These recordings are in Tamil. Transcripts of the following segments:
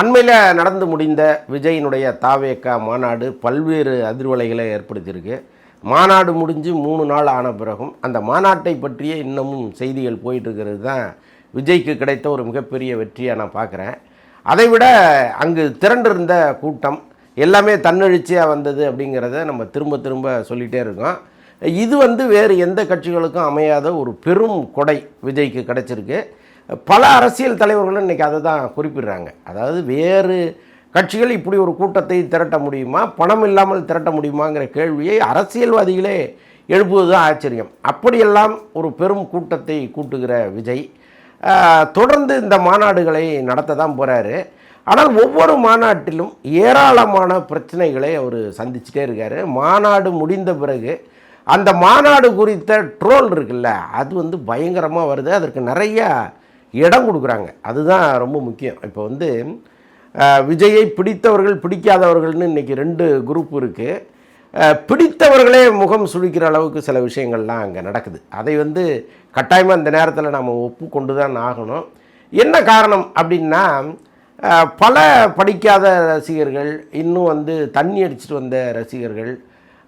அண்மையில் நடந்து முடிந்த விஜயினுடைய தாவேக்கா மாநாடு பல்வேறு அதிர்வலைகளை ஏற்படுத்தியிருக்கு. மாநாடு முடிஞ்சு மூணு நாள் ஆன பிறகும் அந்த மாநாட்டை பற்றிய இன்னமும் செய்திகள் போயிட்டு இருக்கிறது தான் விஜய்க்கு கிடைத்த ஒரு மிகப்பெரிய வெற்றியாக நான் பார்க்குறேன் அதை விட அங்கு திரண்டிருந்த கூட்டம் எல்லாமே தன்னெழுச்சியாக வந்தது அப்படிங்கிறத நம்ம திரும்ப திரும்ப சொல்லிகிட்டே இருக்கோம். இது வந்து வேறு எந்த கட்சிகளுக்கும் அமையாத ஒரு பெரும் கொடை விஜய்க்கு கிடைச்சிருக்கு. பல அரசியல் தலைவர்களும் இன்றைக்கி அதை தான் குறிப்பிடுறாங்க. அதாவது வேறு கட்சிகள் இப்படி ஒரு கூட்டத்தை திரட்ட முடியுமா? பணம் இல்லாமல் திரட்ட முடியுமாங்கிற கேள்வியை அரசியல்வாதிகளே எழுப்புவது தான் ஆச்சரியம். அப்படியெல்லாம் ஒரு பெரும் கூட்டத்தை கூட்டுகிற விஜய் தொடர்ந்து இந்த மாநாடுகளை நடத்த தான் போகிறாரு ஆனால் ஒவ்வொரு மாநாட்டிலும் ஏராளமான பிரச்சனைகளை அவர் சந்திச்சுட்டே இருக்கார். மாநாடு முடிந்த பிறகு அந்த மாநாடு குறித்த ட்ரோல் இருக்குல்ல அது வந்து பயங்கரமாக வருது. அதற்கு நிறையா இடம் கொடுக்குறாங்க. அதுதான் ரொம்ப முக்கியம். இப்போ வந்து விஜயை பிடித்தவர்கள் பிடிக்காதவர்கள்னு இன்றைக்கி ரெண்டு குரூப் இருக்குது பிடித்தவர்களே முகம் சுழிக்கிற அளவுக்கு சில விஷயங்கள்லாம் அங்கே நடக்குது. அதை வந்து கட்டாயமாக இந்த நேரத்தில் நம்ம ஒப்புக்கொண்டு தான் ஆகணும். என்ன காரணம் அப்படின்னா பல படிக்காத ரசிகர்கள் இன்னும் வந்து தண்ணி அடிச்சிட்டு வந்த ரசிகர்கள்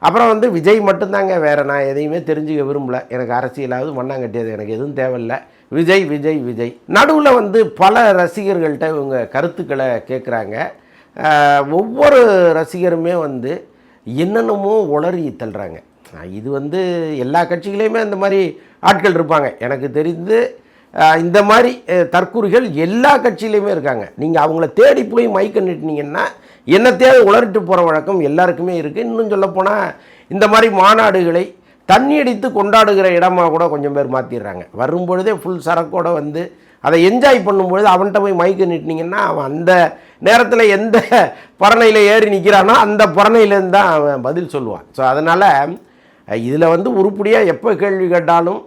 அப்புறம் வந்து விஜய் மட்டும்தாங்க வேறு நான் எதையுமே தெரிஞ்சுக்க விரும்பல. எனக்கு அரசியலாவது மண்ணாங்கட்டியது எனக்கு எதுவும் தேவையில்லை. விஜய் விஜய் விஜய். நடுவில் வந்து பல ரசிகர்கள்ட்ட இவங்க கருத்துக்களை கேட்குறாங்க ஒவ்வொரு ரசிகருமே வந்து என்னென்னமோ உளறி தள்ளுறாங்க. இது வந்து எல்லா கட்சிகளையுமே இந்த மாதிரி ஆட்கள் இருப்பாங்க. எனக்கு தெரிந்து இந்த மாதிரி தற்கூறிகள் எல்லா கட்சியிலையுமே இருக்காங்க. நீங்கள் அவங்கள தேடி போய் மைக்க நிட்டினீங்கன்னா என்ன தேவை உளறிட்டு போகிற வழக்கம் எல்லாருக்குமே இருக்குது இன்னும் சொல்லப்போனால் இந்த மாதிரி மாநாடுகளை தண்ணி அடித்து கொண்டாடுகிற இடமாக கூட கொஞ்சம் பேர் மாற்றிடுறாங்க வரும்பொழுதே ஃபுல் சரக்கோட வந்து அதை என்ஜாய் பண்ணும்பொழுது அவன்கிட்ட போய் மைக்கு நிட்டினீங்கன்னா அவன் அந்த நேரத்தில் எந்த பறனையில் ஏறி நிற்கிறானோ அந்த பறனையிலேருந்து தான் அவன் பதில் சொல்லுவான். ஸோ அதனால் இதில் வந்து உருப்படியாக எப்போ கேள்வி கேட்டாலும்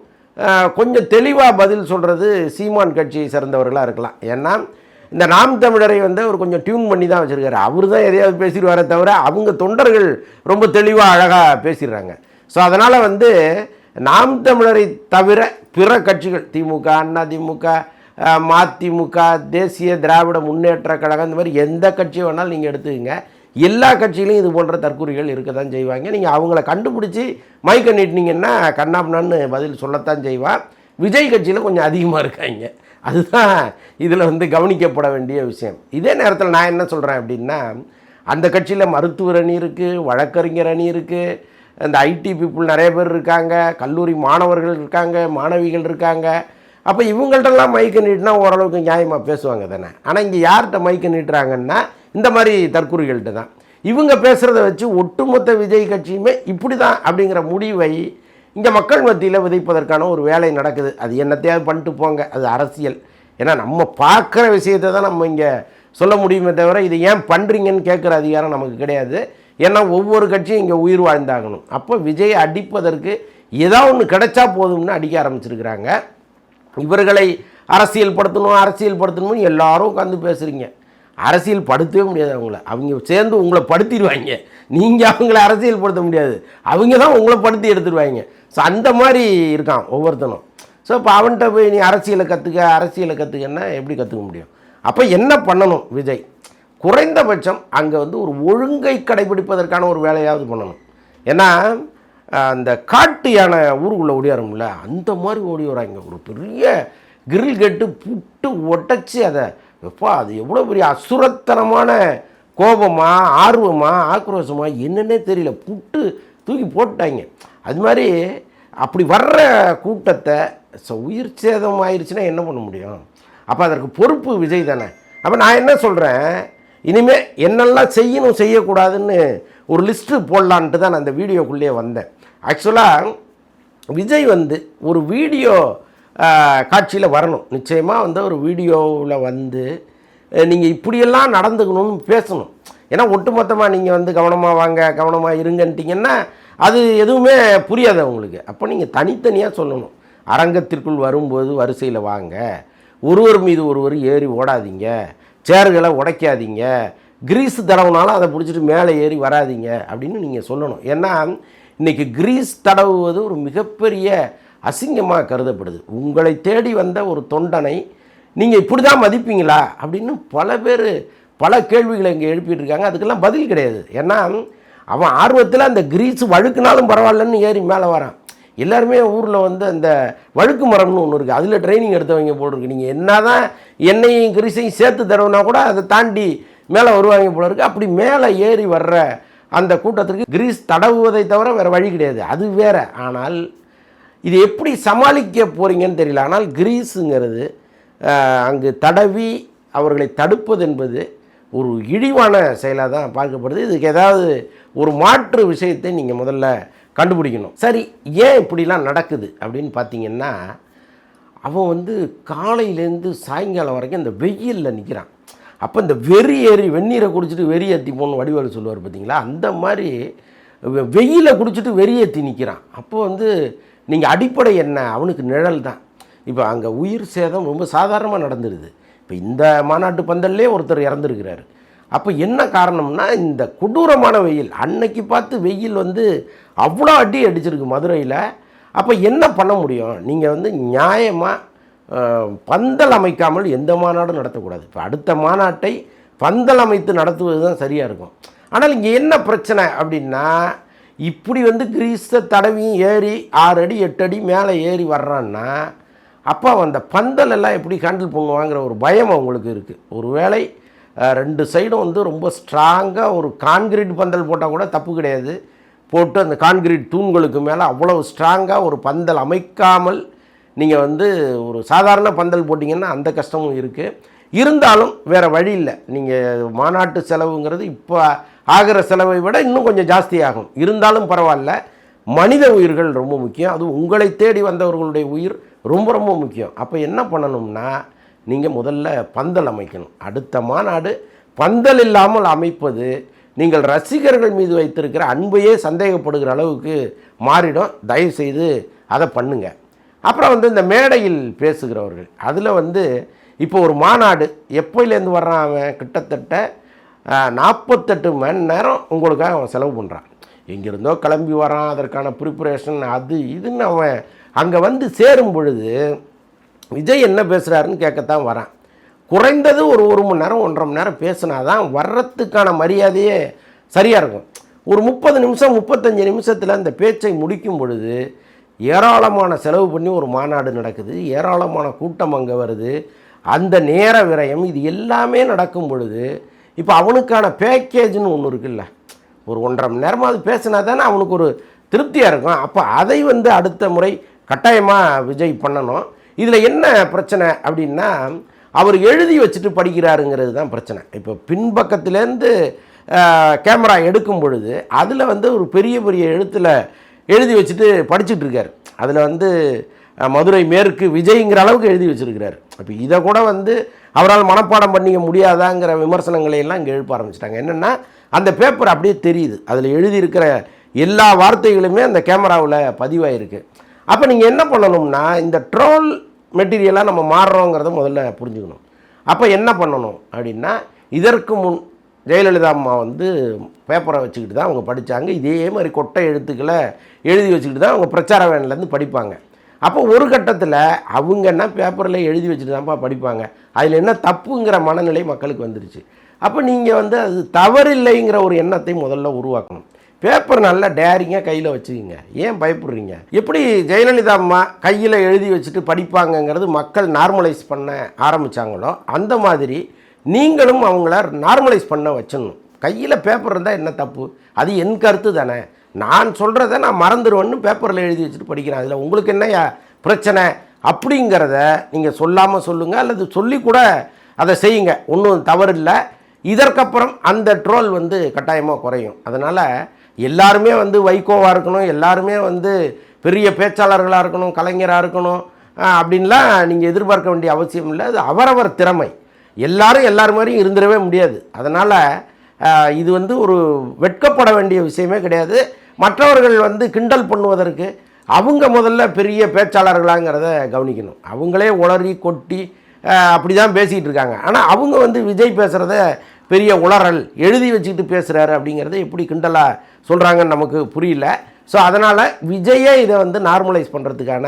கொஞ்சம் தெளிவாக பதில் சொல்கிறது சீமான் கட்சியை சேர்ந்தவர்களாக இருக்கலாம். ஏன்னா இந்த நாம் தமிழரை வந்து அவர் கொஞ்சம் டியூன் பண்ணி தான் வச்சுருக்காரு. அவர் தான் எதையாவது பேசிடுவாரே தவிர அவங்க தொண்டர்கள் ரொம்ப தெளிவாக அழகாக பேசிடுறாங்க. ஸோ அதனால் வந்து நாம் தமிழரை தவிர பிற கட்சிகள் திமுக அண்ணா திமுக மதிமுக தேசிய திராவிட முன்னேற்ற கழகம் இந்த மாதிரி எந்த கட்சி வேணாலும் நீங்கள் எடுத்துக்கங்க. எல்லா கட்சியிலையும் இது போன்ற தற்கூறிகள் இருக்க தான் செய்வாங்க. நீங்கள் அவங்கள கண்டுபிடிச்சி மைக்க நீட்டினீங்கன்னா கண்ணாப்னான்னு பதில் சொல்லத்தான் செய்வான் விஜய் கட்சியில் கொஞ்சம் அதிகமாக இருக்காங்க. அதுதான் இதில் வந்து கவனிக்கப்பட வேண்டிய விஷயம். இதே நேரத்தில் நான் என்ன சொல்கிறேன் அப்படின்னா அந்த கட்சியில் மருத்துவர் அணி இருக்குது வழக்கறிஞர் அணி இருக்குது இந்த ஐடி பீப்புள் நிறைய பேர் இருக்காங்க கல்லூரி மாணவர்கள் இருக்காங்க மாணவிகள் இருக்காங்க. அப்போ இவங்கள்ட்டெல்லாம் மைக்கு நீட்டினா ஓரளவுக்கு நியாயமாக பேசுவாங்க தானே. ஆனால் இங்கே யார்கிட்ட மைக்கு நீட்டுறாங்கன்னா இந்த மாதிரி தற்கூறிகள்கிட்ட தான். இவங்க பேசுகிறத வச்சு ஒட்டுமொத்த விஜய் கட்சியுமே இப்படி தான் அப்படிங்கிற முடிவை இங்கே மக்கள் மத்தியில் விதைப்பதற்கான ஒரு வேலை நடக்குது. அது என்னத்தையாவது பண்ணிட்டு போங்க. அது அரசியல். ஏன்னா நம்ம பார்க்குற விஷயத்தை தான் நம்ம இங்கே சொல்ல முடியுமே தவிர இதை ஏன் பண்ணுறீங்கன்னு கேட்குற அதிகாரம் நமக்கு கிடையாது. ஏன்னா ஒவ்வொரு கட்சியும் இங்கே உயிர் வாழ்ந்தாகணும். அப்போ விஜய் அடிப்பதற்கு ஏதாவது ஒன்று கிடைச்சா போதும்னு அடிக்க ஆரம்பிச்சிருக்கிறாங்க. இவர்களை அரசியல் படுத்தணும் அரசியல் படுத்தணும்னு எல்லாரும் உட்காந்து பேசுகிறீங்க அரசியல் படுத்தவே முடியாது அவங்கள. அவங்க சேர்ந்து உங்களை படுத்திடுவாங்க. நீங்கள் அவங்கள அரசியல் படுத்த முடியாது. அவங்க தான் உங்களை படுத்தி எடுத்துடுவாங்க. ஸோ அந்த மாதிரி இருக்கான் ஒவ்வொருத்தனும். ஸோ இப்போ அவன்கிட்ட போய் நீ அரசியலை கற்றுக்க அரசியலை கற்றுக்கன்னா எப்படி கற்றுக்க முடியும்? அப்போ என்ன பண்ணணும் விஜய்? குறைந்தபட்சம் அங்கே வந்து ஒரு ஒழுங்கை கடைபிடிப்பதற்கான ஒரு வேலையாவது பண்ணணும். ஏன்னா அந்த காட்டு யானை ஊருக்குள்ளே ஓடியாரும்ல அந்த மாதிரி ஓடி வராங்க ஒரு பெரிய கிரில் கட்டு புட்டு ஒட்டச்சு அதை. எப்பா அது எவ்வளோ பெரிய அசுரத்தனமான கோபமா ஆர்வமா ஆக்ரோஷமா என்னென்னே தெரியல. புட்டு தூக்கி போட்டாங்க அது மாதிரி அப்படி வர்ற கூட்டத்தை ச- உயிர் சேதம் ஆயிடுச்சுன்னா என்ன பண்ண முடியும்? அப்போ அதற்கு பொறுப்பு விஜய் தானே. அப்போ நான் என்ன சொல்கிறேன் இனிமேல் என்னெல்லாம் செய்யணும் செய்யக்கூடாதுன்னு ஒரு லிஸ்ட்டு போடலான்ட்டு தான் நான் அந்த வீடியோக்குள்ளேயே வந்தேன். ஆக்சுவலாக விஜய் வந்து ஒரு வீடியோ காட்சியில் வரணும். நிச்சயமாக வந்து ஒரு வீடியோவில் வந்து நீங்கள் இப்படியெல்லாம் நடந்துக்கணும்னு பேசணும். ஏன்னா ஒட்டுமொத்தமாக நீங்கள் வந்து கவனமாக வாங்க கவனமாக இருங்கன்ட்டிங்கன்னா அது எதுவுமே புரியாது அவங்களுக்கு. அப்போ நீங்கள் தனித்தனியாக சொல்லணும். அரங்கத்திற்குள் வரும்போது வரிசையில் வாங்க. ஒருவர் மீது ஒருவர் ஏறி ஓடாதீங்க. சேர்களை உடைக்காதீங்க. கிரீஸ் தடவுனாலும் அதை பிடிச்சிட்டு மேலே ஏறி வராதீங்க அப்படின்னு நீங்கள் சொல்லணும். ஏன்னா இன்றைக்கி கிரீஸ் தடவுவது ஒரு மிகப்பெரிய அசிங்கமாக கருதப்படுது. உங்களை தேடி வந்த ஒரு தொண்டனை நீங்கள் இப்படி தான் மதிப்பீங்களா? அப்படின்னு பல பேர் பல கேள்விகளை இங்கே எழுப்பிட்டு இருக்காங்க. அதுக்கெல்லாம் பதில் கிடையாது. ஏன்னா அவன் ஆர்வத்தில் அந்த கிரீஸ் வழுக்குனாலும் பரவாயில்லன்னு ஏறி மேலே வரான். எல்லாருமே ஊரில் வந்து அந்த வழுக்கு மரம்னு ஒன்று இருக்குது அதில் ட்ரைனிங் எடுத்தவங்க போல் இருக்குது நீங்கள் என்ன தான் எண்ணெயும் கிரிசையும் சேர்த்து தருவனா கூட அதை தாண்டி மேலே வருவாங்க போல இருக்குது அப்படி மேலே ஏறி வர்ற அந்த கூட்டத்திற்கு கிரீஸ் தடவுவதை தவிர வேறு வழி கிடையாது. அது வேற. ஆனால் இது எப்படி சமாளிக்க போகிறீங்கன்னு தெரியல. ஆனால் கிரீஸுங்கிறது அங்கு தடவி அவர்களை தடுப்பது என்பது ஒரு இழிவான செயலாக தான் பார்க்கப்படுது. இதுக்கு ஏதாவது ஒரு மாற்று விஷயத்தை நீங்கள் முதல்ல கண்டுபிடிக்கணும். சரி ஏன் இப்படிலாம் நடக்குது அப்படின்னு பார்த்தீங்கன்னா அவன் வந்து காலையிலேருந்து சாயங்காலம் வரைக்கும் இந்த வெயிலில் நிற்கிறான் அப்போ இந்த வெறி ஏறி வெந்நீரை குடிச்சிட்டு வெறி ஏற்றி போகணும் வடிவேலு சொல்லுவார் பார்த்தீங்களா? அந்த மாதிரி வெயிலை குடிச்சிட்டு வெறி ஏற்றி நிற்கிறான் அப்போ வந்து நீங்கள் அடிப்படை என்ன? அவனுக்கு நிழல் தான். இப்போ அங்கே உயிர் சேதம் ரொம்ப சாதாரணமாக நடந்துடுது இப்போ இந்த மாநாட்டு பந்தல்லே ஒருத்தர் இறந்துருக்கிறாரு. அப்போ என்ன காரணம்னா இந்த கொடூரமான வெயில் அன்னைக்கு பார்த்து வெயில் வந்து அவ்வளோ அடி அடிச்சிருக்கு மதுரையில். அப்போ என்ன பண்ண முடியும்? நீங்கள் வந்து நியாயமாக பந்தல் அமைக்காமல் எந்த மாநாடும் நடத்தக்கூடாது. இப்போ அடுத்த மாநாட்டை பந்தல் அமைத்து நடத்துவது தான் சரியாக இருக்கும். ஆனால் இங்கே என்ன பிரச்சனை அப்படின்னா இப்படி வந்து கிரீஸை தடவியும் ஏறி ஆறு அடி எட்டு அடி மேலே ஏறி வர்றான்னா அப்போ அந்த பந்தல் எல்லாம் எப்படி ஹேண்டில் பண்ணுவாங்கிற ஒரு பயம் அவங்களுக்கு இருக்குது ஒருவேளை வேளை ரெண்டு சைடும் வந்து ரொம்ப ஸ்ட்ராங்காக ஒரு கான்கிரீட் பந்தல் போட்டால் கூட தப்பு கிடையாது. போட்டு அந்த கான்கிரீட் தூண்களுக்கு மேலே அவ்வளோ ஸ்ட்ராங்காக ஒரு பந்தல் அமைக்காமல் நீங்கள் வந்து ஒரு சாதாரண பந்தல் போட்டிங்கன்னா அந்த கஷ்டமும் இருக்குது இருந்தாலும் வேறு வழி இல்லை. நீங்கள் மாநாட்டு செலவுங்கிறது இப்போ ஆகிற செலவை விட இன்னும் கொஞ்சம் ஜாஸ்தியாகும். இருந்தாலும் பரவாயில்ல. மனித உயிர்கள் ரொம்ப முக்கியம். அதுவும் உங்களை தேடி வந்தவர்களுடைய உயிர் ரொம்ப ரொம்ப முக்கியம். அப்போ என்ன பண்ணணும்னா நீங்கள் முதல்ல பந்தல் அமைக்கணும். அடுத்த மாநாடு பந்தல் இல்லாமல் அமைப்பது நீங்கள் ரசிகர்கள் மீது வைத்திருக்கிற அன்பையே சந்தேகப்படுகிற அளவுக்கு மாறிடும். தயவுசெய்து அதை பண்ணுங்க. அப்புறம் வந்து இந்த மேடையில் பேசுகிறவர்கள். அதில் வந்து இப்போ ஒரு மாநாடு எப்போலேருந்து வர்றான் அவன்? கிட்டத்தட்ட நாற்பத்தெட்டு மணி நேரம் உங்களுக்காக அவன் செலவு பண்ணுறான் எங்கேருந்தோ கிளம்பி வரான் அதற்கான ப்ரிப்பரேஷன் அது இதுன்னு அவன் அங்கே வந்து சேரும் பொழுது விஜய் என்ன பேசுகிறாருன்னு கேட்கத்தான் வரான். குறைந்தது ஒரு ஒரு மணி நேரம் ஒன்றரை மணி நேரம் பேசினா தான் வர்றதுக்கான மரியாதையே சரியாக இருக்கும். ஒரு முப்பது நிமிஷம் முப்பத்தஞ்சு நிமிஷத்தில் அந்த பேச்சை முடிக்கும் பொழுது ஏராளமான செலவு பண்ணி ஒரு மாநாடு நடக்குது ஏராளமான கூட்டம் அங்கே வருது. அந்த நேர விரயம் இது எல்லாமே நடக்கும் பொழுது இப்போ அவனுக்கான பேக்கேஜ்னு ஒன்று இருக்குல்ல. ஒரு ஒன்றரை மணி நேரமாக அது பேசினா தானே அவனுக்கு ஒரு திருப்தியாக இருக்கும். அப்போ அதை வந்து அடுத்த முறை கட்டாயமாக விஜய் பண்ணணும். இதில் என்ன பிரச்சனை அப்படின்னா அவர் எழுதி வச்சுட்டு படிக்கிறாருங்கிறது தான் பிரச்சனை. இப்போ பின்பக்கத்துலேருந்து கேமரா எடுக்கும் பொழுது அதில் வந்து ஒரு பெரிய பெரிய எழுத்தில் எழுதி வச்சுட்டு படிச்சுட்டு அதில் வந்து மதுரை மேற்கு விஜய்ங்கிற அளவுக்கு எழுதி வச்சுருக்கிறார். அப்போ இதை கூட வந்து அவரால் மனப்பாடம் பண்ணிக்க முடியாதாங்கிற விமர்சனங்களை எல்லாம் இங்கே எழுப்ப ஆரம்பிச்சிட்டாங்க. என்னென்னா அந்த பேப்பர் அப்படியே தெரியுது. அதில் எழுதியிருக்கிற எல்லா வார்த்தைகளுமே அந்த கேமராவில் பதிவாயிருக்கு. அப்போ நீங்கள் என்ன பண்ணணும்னா இந்த ட்ரோல் மெட்டீரியலாக நம்ம மாறுறோங்கிறத முதல்ல புரிஞ்சுக்கணும். அப்போ என்ன பண்ணணும் அப்படின்னா இதற்கு முன் ஜெயலலிதா அம்மா வந்து பேப்பரை வச்சுக்கிட்டு தான் அவங்க படித்தாங்க இதே மாதிரி கொட்டை எழுத்துக்களை எழுதி வச்சுக்கிட்டு தான் அவங்க பிரச்சார வேன்லேருந்து படிப்பாங்க. அப்போ ஒரு கட்டத்தில் அவங்க என்ன பேப்பரில் எழுதி வச்சுட்டு தான்ப்பா படிப்பாங்க. அதில் என்ன தப்புங்கிற மனநிலை மக்களுக்கு வந்துருச்சு. அப்போ நீங்கள் வந்து அது தவறில்லைங்கிற ஒரு எண்ணத்தை முதல்ல உருவாக்கணும். பேப்பர் நல்லா டேரிங்காக கையில் வச்சுக்கிங்க. ஏன் பயப்படுறீங்க? எப்படி ஜெயலலிதா அம்மா கையில் எழுதி வச்சுட்டு படிப்பாங்கங்கிறது மக்கள் நார்மலைஸ் பண்ண ஆரம்பித்தாங்களோ அந்த மாதிரி நீங்களும் அவங்கள நார்மலைஸ் பண்ண வச்சிடணும் கையில் பேப்பர் இருந்தால் என்ன தப்பு? அது என் கருத்து தானே. நான் சொல்கிறத நான் மறந்துடுவேன்னு பேப்பரில் எழுதி வச்சுட்டு படிக்கிறேன். அதில் உங்களுக்கு என்ன பிரச்சனை? அப்படிங்கிறத நீங்கள் சொல்லாமல் சொல்லுங்கள் அல்லது சொல்லி கூட அதை செய்யுங்க. ஒன்றும் தவறு இல்லை இதற்கப்புறம் அந்த ட்ரோல் வந்து கட்டாயமாக குறையும். அதனால் எல்லாருமே வந்து வைகோவாக இருக்கணும் எல்லாருமே வந்து பெரிய பேச்சாளர்களாக இருக்கணும் கலைஞராக இருக்கணும் அப்படின்லாம் நீங்கள் எதிர்பார்க்க வேண்டிய அவசியம் இல்லை. அது அவரவர் திறமை. எல்லாரும் எல்லார் மாதிரியும் இருந்துடவே முடியாது. அதனால் இது வந்து ஒரு வெட்கப்பட வேண்டிய விஷயமே கிடையாது. மற்றவர்கள் வந்து கிண்டல் பண்ணுவதற்கு அவங்க முதல்ல பெரிய பேச்சாளர்களாங்கிறத கவனிக்கணும். அவங்களே உளறி கொட்டி அப்படி தான் பேசிகிட்டு இருக்காங்க. ஆனால் அவங்க வந்து விஜய் பேசுகிறத பெரிய உளறல் எழுதி வச்சுக்கிட்டு பேசுகிறாரு அப்படிங்கிறத எப்படி கிண்டலாக சொல்கிறாங்கன்னு நமக்கு புரியல. ஸோ அதனால் விஜயே இதை வந்து நார்மலைஸ் பண்ணுறதுக்கான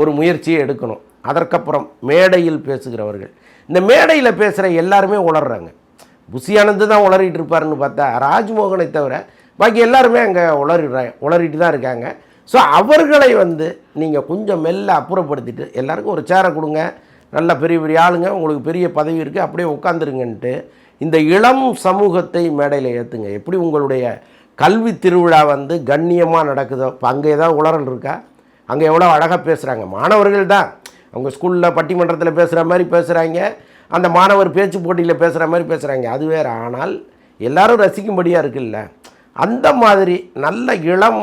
ஒரு முயற்சியை எடுக்கணும். அதற்கப்புறம் மேடையில் பேசுகிறவர்கள். இந்த மேடையில் பேசுகிற எல்லாருமே உளர்றாங்க. புசியானந்து தான் உளறிட்டு இருப்பாருன்னு பார்த்தா ராஜ்மோகனை தவிர பாக்கி எல்லாருமே அங்கே உளறிடுறாங்க உளறிட்டு தான் இருக்காங்க. ஸோ அவர்களை வந்து நீங்கள் கொஞ்சம் மெல்ல அப்புறப்படுத்திட்டு எல்லாருக்கும் ஒரு சேரை கொடுங்க. நல்ல பெரிய பெரிய ஆளுங்க உங்களுக்கு பெரிய பதவி இருக்குது அப்படியே உட்காந்துருங்கன்ட்டு இந்த இளம் சமூகத்தை மேடையில் ஏற்றுங்க எப்படி உங்களுடைய கல்வி திருவிழா வந்து கண்ணியமாக நடக்குதோ இப்போ அங்கே ஏதாவது உளறல் இருக்கா? அங்கே எவ்வளோ அழகாக பேசுகிறாங்க மாணவர்கள் தான். அவங்க ஸ்கூலில் பட்டிமன்றத்தில் பேசுகிற மாதிரி பேசுகிறாங்க அந்த மாணவர் பேச்சு போட்டியில் பேசுகிற மாதிரி பேசுகிறாங்க அது வேறு. ஆனால் எல்லாரும் ரசிக்கும்படியாக இருக்குல்ல. அந்த மாதிரி நல்ல இளம்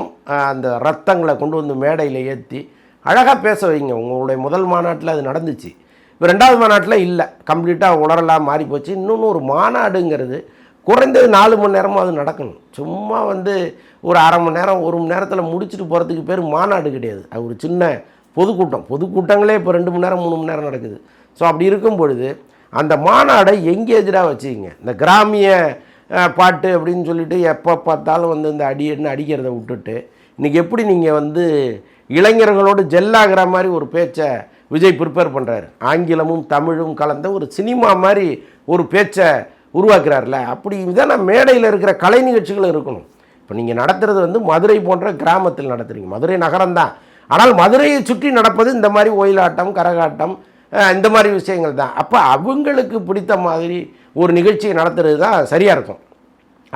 அந்த ரத்தங்களை கொண்டு வந்து மேடையில் ஏற்றி அழகாக பேச வைங்க. உங்களுடைய முதல் மாநாட்டில் அது நடந்துச்சு. இப்போ ரெண்டாவது மாநாட்டில் இல்லை. கம்ப்ளீட்டாக உணரலாம் மாறி போச்சு. இன்னொன்று ஒரு மாநாடுங்கிறது குறைந்தது நாலு மணி நேரமும் அது நடக்கணும். சும்மா வந்து ஒரு அரை மணி நேரம் ஒரு மணி நேரத்தில் முடிச்சுட்டு போகிறதுக்கு பேர் மாநாடு கிடையாது. அது ஒரு சின்ன பொதுக்கூட்டம். பொதுக்கூட்டங்களே இப்போ ரெண்டு மணி நேரம் மூணு மணி நேரம் நடக்குது. ஸோ அப்படி இருக்கும் பொழுது அந்த மாநாடை எங்கேஜாக வச்சுக்கிங்க? இந்த கிராமிய பாட்டு அப்படின்னு சொல்லிட்டு எப்போ பார்த்தாலும் வந்து இந்த அடின்னு அடிக்கிறத விட்டுட்டு இன்றைக்கி எப்படி நீங்கள் வந்து இளைஞர்களோடு ஜெல்லாகிற மாதிரி ஒரு பேச்சை விஜய் ப்ரிப்பேர் பண்ணுறாரு ஆங்கிலமும் தமிழும் கலந்த ஒரு சினிமா மாதிரி ஒரு பேச்சை உருவாக்குறாருல. அப்படி தான் மேடையில் இருக்கிற கலை நிகழ்ச்சிகள் இருக்கணும். இப்போ நீங்கள் நடத்துகிறது வந்து மதுரை போன்ற கிராமத்தில் நடத்துறீங்க. மதுரை நகரம்தான். ஆனால் மதுரையை சுற்றி நடப்பது இந்த மாதிரி ஒயிலாட்டம் கரகாட்டம் இந்த மாதிரி விஷயங்கள் தான். அப்போ அவங்களுக்கு பிடித்த மாதிரி ஒரு நிகழ்ச்சியை நடத்துறது தான் சரியாக இருக்கும்.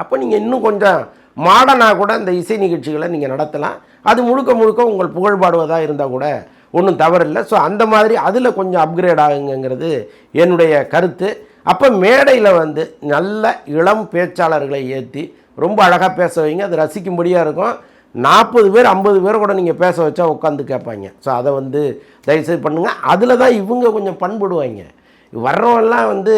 அப்போ நீங்கள் இன்னும் கொஞ்சம் மாடனாக கூட இந்த இசை நிகழ்ச்சிகளை நீங்கள் நடத்தலாம். அது முழுக்க முழுக்க உங்கள் புகழ்பாடுவதாக இருந்தால் கூட ஒன்றும் தவறில்லை. ஸோ அந்த மாதிரி அதில் கொஞ்சம் அப்கிரேட் ஆகுங்கிறது என்னுடைய கருத்து. அப்போ மேடையில் வந்து நல்ல இளம் பேச்சாளர்களை ஏற்றி ரொம்ப அழகாக பேச வைங்க. அது ரசிக்கும்படியாக இருக்கும். நாற்பது பேர் ஐம்பது பேர் கூட நீங்கள் பேச வச்சா உட்காந்து கேட்பாங்க. ஸோ அதை வந்து தயவுசெய்து பண்ணுங்கள் அதில் தான் இவங்க கொஞ்சம் பண்படுவாங்க. வர்றவெல்லாம் வந்து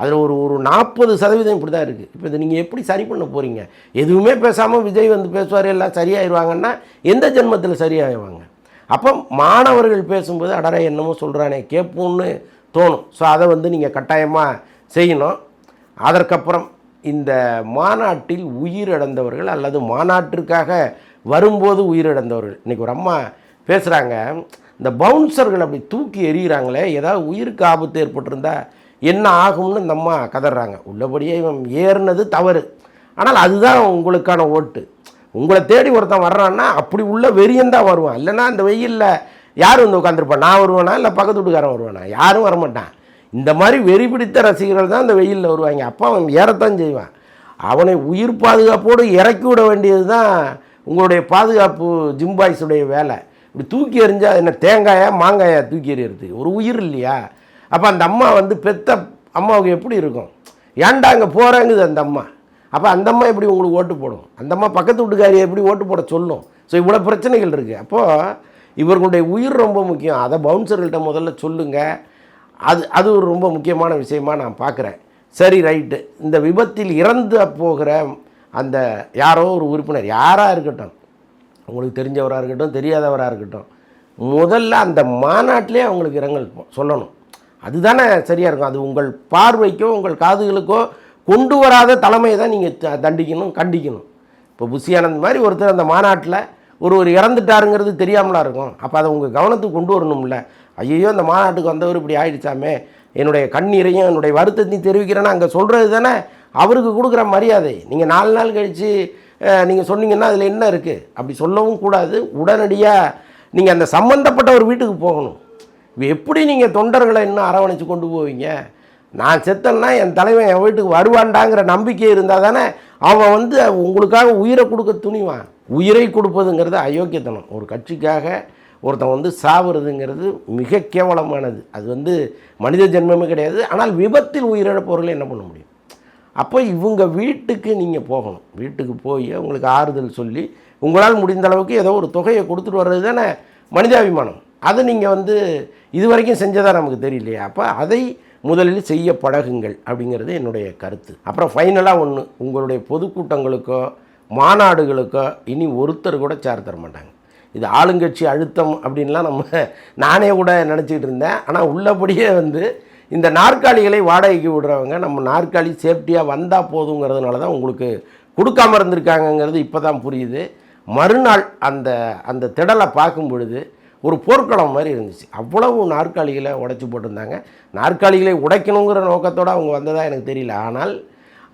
அதில் ஒரு ஒரு நாற்பது சதவீதம் இப்படி தான் இருக்குது இப்போ இதை நீங்கள் எப்படி சரி பண்ண போகிறீங்க எதுவுமே பேசாமல் விஜய் வந்து பேசுவார் எல்லாம் சரியாயிடுவாங்கன்னா எந்த ஜென்மத்தில் சரியாயிருவாங்க? அப்போ மாணவர்கள் பேசும்போது அடரே என்னமோ சொல்கிறானே கேட்போம்னு தோணும். ஸோ அதை வந்து நீங்கள் கட்டாயமாக செய்யணும். அதற்கப்புறம் இந்த மாநாட்டில் உயிரிழந்தவர்கள் அல்லது மாநாட்டிற்காக வரும்போது உயிரிழந்தவர்கள் இன்றைக்கி ஒரு அம்மா பேசுகிறாங்க இந்த பவுன்சர்கள் அப்படி தூக்கி எறிகிறாங்களே ஏதாவது உயிருக்கு ஆபத்து ஏற்பட்டிருந்தா என்ன ஆகும்னு இந்த அம்மா கதறாங்க. உள்ளபடியே இவன் ஏறினது தவறு. ஆனால் அதுதான் உங்களுக்கான ஓட்டு. உங்களை தேடி ஒருத்தன் வர்றான்னா அப்படி உள்ள வெறியந்தான் வருவான். இல்லைன்னா அந்த வெயிலில் யார் வந்து உட்காந்துருப்பான் நான் வருவேனா? இல்லை பக்கத்து வீட்டுக்காரன் வருவானா? யாரும் வரமாட்டான். இந்த மாதிரி வெறி பிடித்த ரசிகர்கள் தான் அந்த வெயிலில் வருவாங்க. அப்போ அவன் ஏறத்தான் செய்வான். அவனை உயிர் பாதுகாப்போடு இறக்கி விட வேண்டியது தான் உங்களுடைய பாதுகாப்பு ஜிம்பாய்ஸுடைய வேலை. இப்படி தூக்கி எறிஞ்சால் என்ன தேங்காயா மாங்காயா தூக்கி எறியறது? ஒரு உயிர் இல்லையா? அப்போ அந்த அம்மா வந்து பெத்த அம்மாவுக்கு எப்படி இருக்கும்? ஏன்டா அங்கே போகிறாங்குது அந்த அம்மா. அப்போ அந்தம்மா எப்படி உங்களுக்கு ஓட்டு போடும் அந்தம்மா பக்கத்து வீட்டுக்காரியை எப்படி ஓட்டு போட சொல்லும் ஸோ இவ்வளோ பிரச்சனைகள் இருக்குது அப்போது இவர்களுடைய உயிர் ரொம்ப முக்கியம். அதை பவுன்சர்கள்ட்ட முதல்ல சொல்லுங்கள் அது அது ஒரு ரொம்ப முக்கியமான விஷயமா நான் பார்க்குறேன். சரி ரைட்டு இந்த விபத்தில் இறந்து போகிற அந்த யாரோ ஒரு உறுப்பினர் யாராக இருக்கட்டும் உங்களுக்கு தெரிஞ்சவராக இருக்கட்டும் தெரியாதவராக இருக்கட்டும் முதல்ல அந்த மாநாட்டிலே அவங்களுக்கு இரங்கல் சொல்லணும். அதுதானே சரியாக இருக்கும். அது உங்கள் பார்வைக்கோ உங்கள் காதுகளுக்கோ கொண்டு வராத தலைமையை தான் நீங்கள் தண்டிக்கணும் கண்டிக்கணும். இப்போ புஷியானந்த் மாதிரி ஒருத்தர் அந்த மாநாட்டில் ஒருவர் இறந்துட்டாருங்கிறது தெரியாமலா இருக்கும். அப்போ அதை உங்கள் கவனத்துக்கு கொண்டு வரணும்ல. ஐயோ அந்த மாநாட்டுக்கு வந்தவர் இப்படி ஆயிடுச்சாமே. என்னுடைய கண்ணீரையும் என்னுடைய வருத்தத்தையும் தெரிவிக்கிறேன்னா அங்கே சொல்கிறது தானே? அவருக்கு கொடுக்குற மரியாதை. நீங்கள் நாலு நாள் கழித்து நீங்கள் சொன்னீங்கன்னா அதில் என்ன இருக்குது அப்படி சொல்லவும் கூடாது. உடனடியாக நீங்கள் அந்த சம்மந்தப்பட்ட ஒரு வீட்டுக்கு போகணும். இப்போ எப்படி நீங்கள் தொண்டர்களை இன்னும் அரவணைச்சு கொண்டு போவீங்க? நான் செத்தேன்னா என் தலைவன் என் வீட்டுக்கு வருவான்டாங்கிற நம்பிக்கை இருந்தால் தானே அவன் வந்து உங்களுக்காக உயிரை கொடுக்க துணிவான். உயிரை கொடுப்பதுங்கிறது அயோக்கியத்தனம். ஒரு கட்சிக்காக ஒருத்தன் வந்து சாவுறதுங்கிறது மிக கேவலமானது. அது வந்து மனித ஜென்மமே கிடையாது. ஆனால் விபத்தில் உயிரிழப்பவர்கள் என்ன பண்ண முடியும்? அப்போ இவங்க வீட்டுக்கு நீங்கள் போகணும். வீட்டுக்கு போய் உங்களுக்கு ஆறுதல் சொல்லி உங்களால் முடிந்த அளவுக்கு ஏதோ ஒரு தொகையை கொடுத்துட்டு வர்றது தானே மனிதாபிமானம். அதை நீங்கள் வந்து இது வரைக்கும் செஞ்சதா நமக்கு தெரியலையா. அப்போ அதை முதலில் செய்ய பழகுங்கள் அப்படிங்கிறது என்னுடைய கருத்து. அப்புறம் ஃபைனலாக ஒன்று உங்களுடைய பொதுக்கூட்டங்களுக்கோ மாநாடுகளுக்கோ இனி ஒருத்தர் கூட சேர் தர மாட்டாங்க. இது ஆளுங்கட்சி அழுத்தம் அப்படின்லாம் நம்ம நானே கூட நினச்சிக்கிட்டு இருந்தேன். ஆனால் உள்ளபடியே வந்து இந்த நாற்காலிகளை வாடகைக்கு விடுறவங்க நம்ம நாற்காலி சேஃப்டியாக வந்தால் போதுங்கிறதுனால தான் உங்களுக்கு கொடுக்காம இருந்திருக்காங்கங்கிறது இப்போ தான் புரியுது. மறுநாள் அந்த அந்த திடலை பார்க்கும் பொழுது ஒரு போர்க்களம் மாதிரி இருந்துச்சு. அவ்வளவு நாற்காலிகளை உடைச்சி போட்டிருந்தாங்க. நாற்காலிகளை உடைக்கணுங்கிற நோக்கத்தோடு அவங்க வந்ததா எனக்கு தெரியல. ஆனால்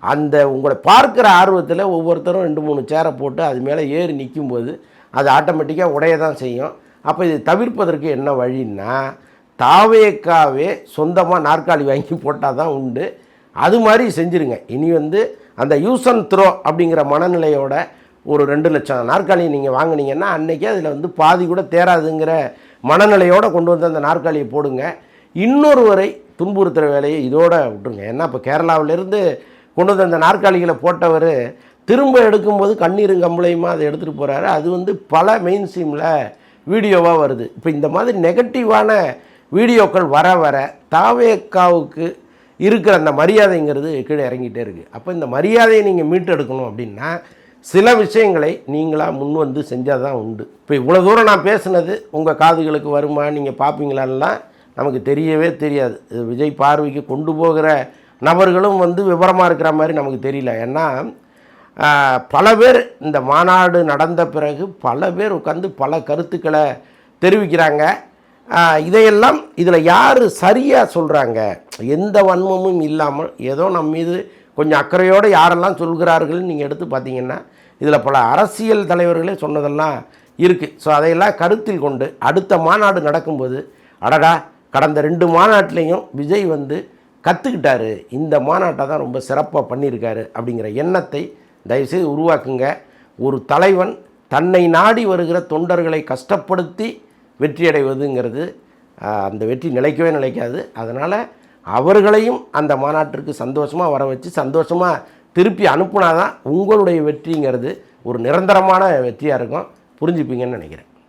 அந்த உங்களை பார்க்குற ஆர்வத்தில் ஒவ்வொருத்தரும் ரெண்டு மூணு சேரை போட்டு அது மேலே ஏறி நிற்கும்போது அது ஆட்டோமேட்டிக்காக உடைய தான் செய்யும். அப்போ இது தவிர்ப்பதற்கு என்ன வழின்னா தாவேக்காவே சொந்தமாக நாற்காலி வாங்கி போட்டால் தான் உண்டு. அது மாதிரி செஞ்சுருங்க. இனி வந்து அந்த யூஸ் அண்ட் த்ரோ அப்படிங்கிற மனநிலையோட ஒரு ரெண்டு லட்சம் நாற்காலி நீங்கள் வாங்கினீங்கன்னா அன்றைக்கி அதில் வந்து பாதி கூட தேராதுங்கிற மனநிலையோடு கொண்டு வந்து அந்த நாற்காலியை போடுங்க. இன்னொருவரை துன்புறுத்துகிற வேலையை இதோட விட்டுருங்க. ஏன்னா இப்போ கேரளாவிலேருந்து கொண்டு வந்து அந்த நாற்காலிகளை போட்டவர் திரும்ப எடுக்கும்போது கண்ணீரும் கம்பளையுமா அதை எடுத்துகிட்டு போகிறாரு அது வந்து பல மெயின் ஸ்ட்ரீமில் வீடியோவாக வருது. இப்போ இந்த மாதிரி நெகட்டிவான வீடியோக்கள் வர வர தாவேக்காவுக்கு இருக்கிற அந்த மரியாதைங்கிறது கீழே இறங்கிட்டே இருக்குது அப்போ இந்த மரியாதையை நீங்கள் மீட்டெடுக்கணும் அப்படின்னா சில விஷயங்களை நீங்களாக முன் வந்து செஞ்சால் தான் உண்டு. இப்போ இவ்வளோ தூரம் நான் பேசுனது உங்கள் காதுகளுக்கு வருமா நீங்கள் பார்ப்பீங்களான்லாம் நமக்கு தெரியவே தெரியாது. விஜய் பார்வைக்கு கொண்டு போகிற நபர்களும் வந்து விவரமாக இருக்கிற மாதிரி நமக்கு தெரியல. ஏன்னா பல பேர் இந்த மாநாடு நடந்த பிறகு பல பேர் உட்காந்து பல கருத்துக்களை தெரிவிக்கிறாங்க. இதையெல்லாம் இதில் யார் சரியாக சொல்கிறாங்க எந்த வன்மமும் இல்லாமல் ஏதோ நம்ம மீது கொஞ்சம் அக்கறையோடு யாரெல்லாம் சொல்கிறார்கள்னு நீங்கள் எடுத்து பார்த்தீங்கன்னா இதில் பல அரசியல் தலைவர்களே சொன்னதெல்லாம் இருக்குது ஸோ அதையெல்லாம் கருத்தில் கொண்டு அடுத்த மாநாடு நடக்கும்போது அடடா கடந்த ரெண்டு மாநாட்டிலையும் விஜய் வந்து கற்றுக்கிட்டாரு இந்த மாநாட்டை தான் ரொம்ப சிறப்பாக பண்ணியிருக்காரு அப்படிங்கிற எண்ணத்தை தயவுசெய்து உருவாக்குங்க. ஒரு தலைவன் தன்னை நாடி வருகிற தொண்டர்களை கஷ்டப்படுத்தி வெற்றியடைவதுங்கிறது அந்த வெற்றி நிலைக்கவே நிலைக்காது. அதனால் அவர்களையும் அந்த மாநாட்டிற்கு சந்தோஷமாக வர வச்சு சந்தோஷமாக திருப்பி அனுப்புனா தான் உங்களுடைய வெற்றிங்கிறது ஒரு நிரந்தரமான வெற்றியாக இருக்கும். புரிஞ்சுப்பீங்கன்னு நினைக்கிறேன்.